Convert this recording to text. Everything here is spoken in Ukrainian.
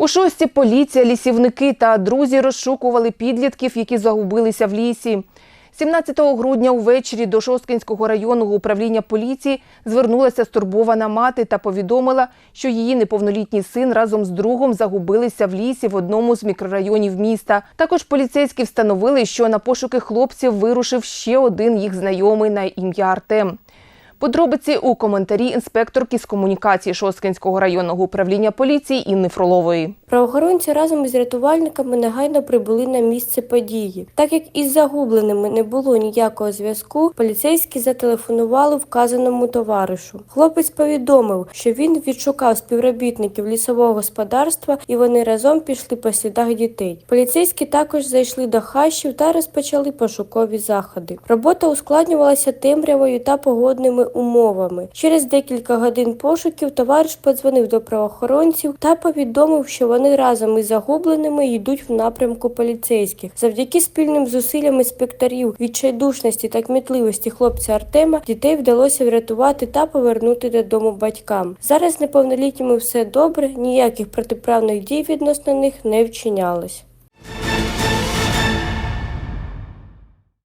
У шості поліція, лісівники та друзі розшукували підлітків, які загубилися в лісі. 17 грудня увечері до Шосткинського районного управління поліції звернулася стурбована мати та повідомила, що її неповнолітній син разом з другом загубилися в лісі в одному з мікрорайонів міста. Також поліцейські встановили, що на пошуки хлопців вирушив ще один їх знайомий на ім'я Артем. Подробиці у коментарі інспекторки з комунікації Шосткинського районного управління поліції Інни Фролової. Правоохоронці разом із рятувальниками негайно прибули на місце події. Так як із загубленими не було ніякого зв'язку, поліцейські зателефонували вказаному товаришу. Хлопець повідомив, що він відшукав співробітників лісового господарства і вони разом пішли по слідах дітей. Поліцейські також зайшли до хащів та розпочали пошукові заходи. Робота ускладнювалася темрявою та погодними умовами. Через декілька годин пошуків товариш подзвонив до правоохоронців та повідомив, що вони разом із загубленими йдуть в напрямку поліцейських. Завдяки спільним зусиллям інспекторів, відчайдушності та кмітливості хлопця Артема дітей вдалося врятувати та повернути додому батькам. Зараз неповнолітніми все добре, ніяких протиправних дій відносно них не вчинялось.